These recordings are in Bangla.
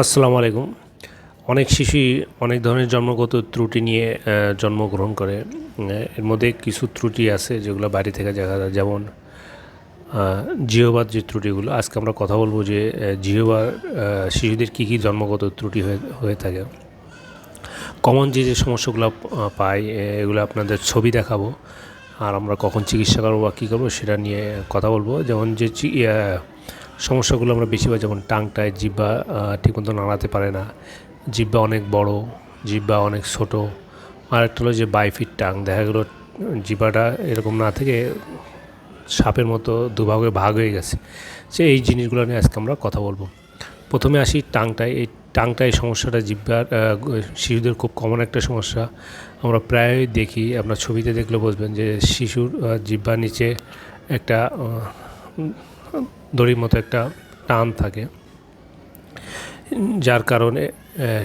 আসসালামু আলাইকুম। অনেক শিশুই অনেক ধরনের জন্মগত ত্রুটি নিয়ে জন্মগ্রহণ করে। এর মধ্যে কিছু ত্রুটি আছে যেগুলো বাড়ি থেকে দেখা যায়। যেমন জিওবার যে ত্রুটিগুলো, আজকে আমরা কথা বলব যে জিওবার শিশুদের কী কী জন্মগত ত্রুটি হয়ে হয়ে থাকে। কমন যে যে সমস্যাগুলো পাই এগুলো আপনাদের ছবি দেখাবো। আর আমরা কখন চিকিৎসা করব বা কী করব সেটা নিয়ে কথা বলব। যেমন যে সমস্যাগুলো আমরা বেশিরভাগ যেমন টাংটায় জিব্বা ঠিকমতো নাড়াতে পারে না। জিব্বা অনেক বড় জিব্বা অনেক ছোট। আর একটা হলো যে বাইফিট টাং, দেখা গেলো জিব্বাটা এরকম না থেকে সাপের মতো দুভাগে ভাগ হয়ে গেছে। সে এই জিনিসগুলো নিয়ে আজকে আমরা কথা বলব। প্রথমে আসি টাংটায়। এই টাংটায় সমস্যাটা জিব্বার শিশুদের খুব কমন একটা সমস্যা। আমরা প্রায়ই দেখি, আপনার ছবিতে দেখলে বুঝবেন যে শিশুর জিব্বার নিচে একটা দড়ির মতো একটা টান থাকে। যার কারণে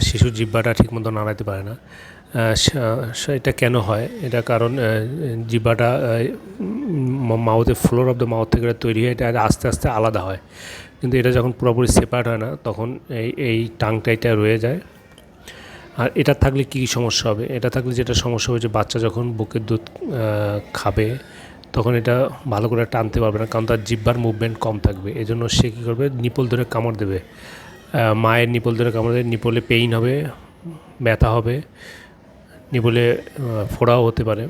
শিশুর জিব্বাটা ঠিকমতো নাড়াতে পারে না। এটা কেন হয়? এটা কারণ আহ, জিব্বাটা মাউথের ফ্লোর অফ দ্য মাউথ থেকে তৈরি হয় এটা আস্তে আস্তে আলাদা হয়। কিন্তু এটা যখন পুরোপুরি সেপারেট হয় না তখন এই এই টাংটা এটা রয়ে যায়। আর এটা থাকলে কী কী সমস্যা হবে? এটা থাকলে যেটা সমস্যা হবে যে বাচ্চা যখন বুকের দুধ খাবে তখন এটা ভালো করে টানতে পারবে না কারণ তার জিব্বার মুভমেন্ট কম থাকবে। এজন্য সে কী করবে? নিপল ধরে কামড় দেবে। মায়ের নিপল ধরে কামড় দেবে নিপলে পেইন হবে ব্যথা হবে। আহ, ফোড়াও হতে পারে।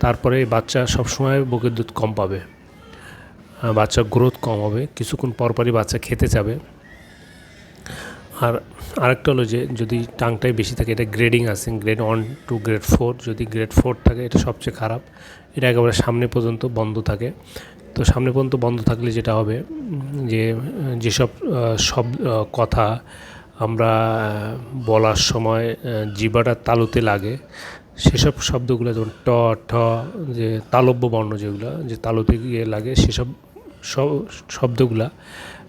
তারপরে বাচ্চা সবসময় বুকের দুধ কম পাবে। আহ, বাচ্চার গ্রোথ কম হবে। কিছুক্ষণ পরপরই বাচ্চা খেতে যাবে। আর আরেকটা হলো যে যদি টাংটাই বেশি থাকে এটা গ্রেডিং আছে grade one two grade four যদি গ্রেড ফোর থাকে এটা সবচেয়ে খারাপ। এটা একেবারে সামনে পর্যন্ত বন্ধ থাকে। তো সামনে পর্যন্ত বন্ধ থাকলে যেটা হবে যে যেসব সব কথা আমরা বলার সময় জিবাটা তালুতে লাগে। সেসব শব্দগুলো যেমন ট, ঠ, যে তালব্য বর্ণ যেগুলো, যে তালুতে গিয়ে লাগে, সেসব সব শব্দগুলা,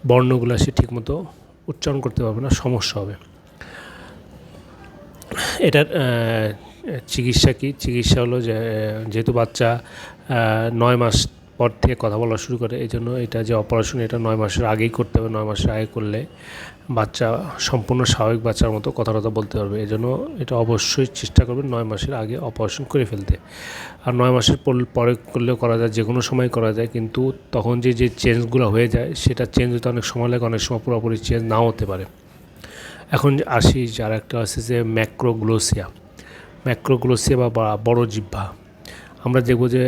বর্ণগুলা সে ঠিকমতো উচ্চারণ করতে পারবে না, সমস্যা হবে। এটার চিকিৎসা কি? চিকিৎসা হলো যে যেহেতু বাচ্চা নয় মাস পর থেকে কথা বলা শুরু করে। এই জন্য এটা যে অপারেশন এটা নয় মাসের আগেই করতে হবে, নয় মাসের আগে করলে বাচ্চা সম্পূর্ণ স্বাভাবিক বাচ্চার মতো কথা টথা বলতে পারবে। এই জন্য এটা অবশ্যই চেষ্টা করবেন নয় মাসের আগে অপারেশন করে ফেলতে। আর নয় মাসের পর- করলেও করা যায় যে কোনো সময় করা যায়, কিন্তু তখন যে যে চেঞ্জগুলো হয়ে যায়, সেটা চেঞ্জ হতে অনেক সময় লাগে, অনেক সময় পুরোপুরি চেঞ্জ নাও হতে পারে। এখন আসি যার একটা আছে যে ম্যাক্রোগ্লোসিয়া ম্যাক্রোগ্লোসিয়া বা বা বড় জিহ্বা। আমরা দেখব যে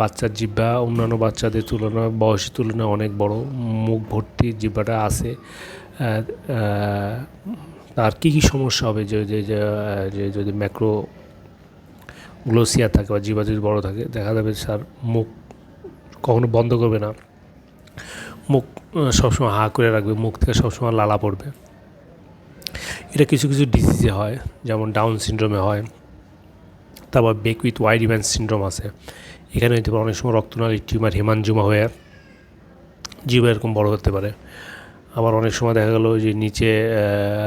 বাচ্চার জিব্বা অন্যান্য বাচ্চাদের তুলনায়, বয়সের তুলনায় অনেক বড়। মুখ ভর্তি জিব্বাটা আছে। তার কী কী সমস্যা হবে যে যে যদি ম্যাক্রো গ্লোসিয়া থাকে বা জিহ্বা যদি বড় থাকে, দেখা যাবে স্যার মুখ কখনো বন্ধ করবে না। মুখ সবসময় হা করে রাখবে। মুখ থেকে সবসময় লালা পড়বে। এটা কিছু কিছু ডিজিজে হয়, যেমন ডাউন সিনড্রোমে হয়। তারপর Beckwith Wiedemann syndrome আছে। এখানে হতে পারে অনেক সময় রক্তনালী টিউমার হেমানজুমা হয়ে জীব এরকম বড় হতে পারে। আবার অনেক সময় দেখা গেলো যে নিচে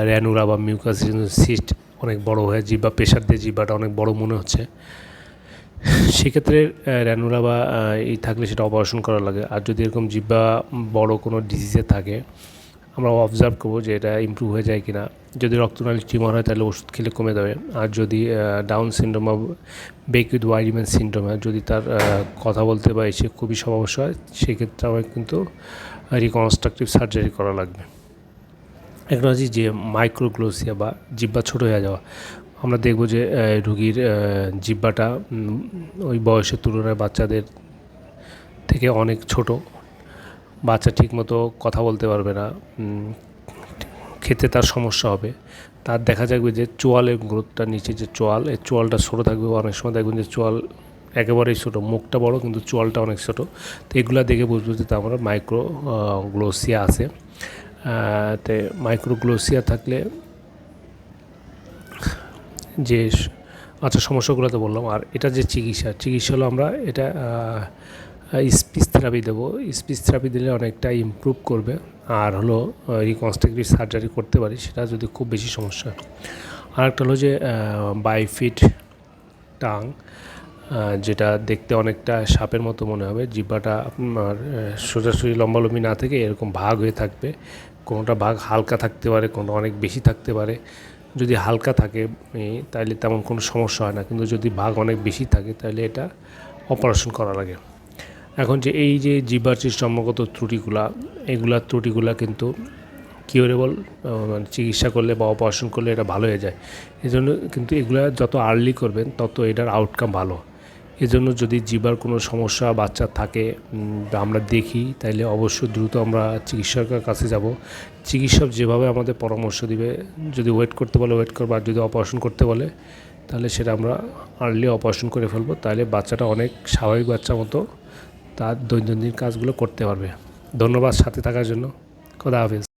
র্যানুরা বা মিউকাস সিস্ট অনেক বড় হয়ে জিব্বা প্রেশার দিয়ে জিব্বাটা অনেক বড় মনে হচ্ছে। সেক্ষেত্রে র্যানুরা বা এই থাকলে সেটা অপারেশন করা লাগে। আর যদি এরকম জিব্বা বড় কোনো ডিজিজে থাকে আমরা অবজার্ভ করব যে এটা ইমপ্রুভ হয়ে যায় কিনা। যদি রক্তনালী টিউমার হয়, তাহলে ওষুধ খেলে কমে যাবে। আর যদি ডাউন সিনড্রোম বা বেক উইথ ওয়াইডিমেন সিনড্রোম হয়, যদি তার কথা বলতে বা এসে খুবই সমস্যা হয়, সেক্ষেত্রে আমার কিন্তু রিকনস্ট্রাকটিভ সার্জারি করা লাগবে। একটা আছে যে মাইক্রোগ্লোসিয়া বা জিব্বা ছোট হয়ে যাওয়া, আমরা দেখব যে রুগীর জিব্বাটা ওই বয়সের তুলনায় বাচ্চাদের থেকে অনেক ছোট। বাচ্চা ঠিকমতো কথা বলতে পারবে না খেতে তার সমস্যা হবে। তার দেখা যাবে যে চোয়ালের গ্রোথটা নিচে যে চোয়াল, এই চোয়ালটা ছোটো থাকবে, অনেক সময় দেখবেন যে চোয়াল একেবারেই ছোটো, মুখটা বড় কিন্তু চোয়ালটা অনেক ছোটো। তো এগুলো দেখে বুঝব যে তার মাইক্রো গ্লোসিয়া আছে। তে মাইক্রোগ্লোসিয়া থাকলে যে আচ্ছা সমস্যাগুলো তো বললাম। আর এটা যে চিকিৎসা চিকিৎসা হলো আমরা এটা স্পিচ থেরাপি দেবো। স্পিচ থেরাপি দিলে অনেকটা ইমপ্রুভ করবে। আর হলো রিকনস্ট্রাকটিভ সার্জারি করতে পারি, সেটা যদি খুব বেশি সমস্যা আর একটা হলো যে বাইফিট টাং যেটা দেখতে অনেকটা সাপের মতো মনে হবে। জিব্বাটা আপনার সোজাসুজি লম্বালম্বি না থেকে এরকম ভাগ হয়ে থাকবে। কোনোটা ভাগ হালকা থাকতে পারে, কোনোটা অনেক বেশি থাকতে পারে। যদি হালকা থাকে তাহলে তেমন কোনো সমস্যা হয় না। কিন্তু যদি ভাগ অনেক বেশি থাকে তাহলে এটা অপারেশন করা লাগে। এখন যে এই যে জিব্বার যে জন্মগত ত্রুটিগুলা, এগুলা ত্রুটিগুলা কিন্তু কিউরেবল মানে চিকিৎসা করলে বা অপারেশন করলে এটা ভালো হয়ে যায়। এজন্য কিন্তু এগুলা যত আর্লি করবেন, তত এটার আউটকাম ভালো। এজন্য যদি জিবার কোনো সমস্যা বাচ্চার থাকে আমরা দেখি, তাইলে অবশ্যই দ্রুত আমরা চিকিৎসকের কাছে যাব। চিকিৎসক যেভাবে আমাদের পরামর্শ দিবে, যদি ওয়েট করতে বলে ওয়েট করব আর যদি অপারেশন করতে বলে, তাহলে সেটা আমরা আর্লি অপারেশন করে ফেলব। তাহলে বাচ্চাটা অনেক স্বাভাবিক বাচ্চা মতো তার দৈনন্দিন কাজগুলো করতে পারবে। ধন্যবাদ সাথে থাকার জন্য। খোদা হাফেজ।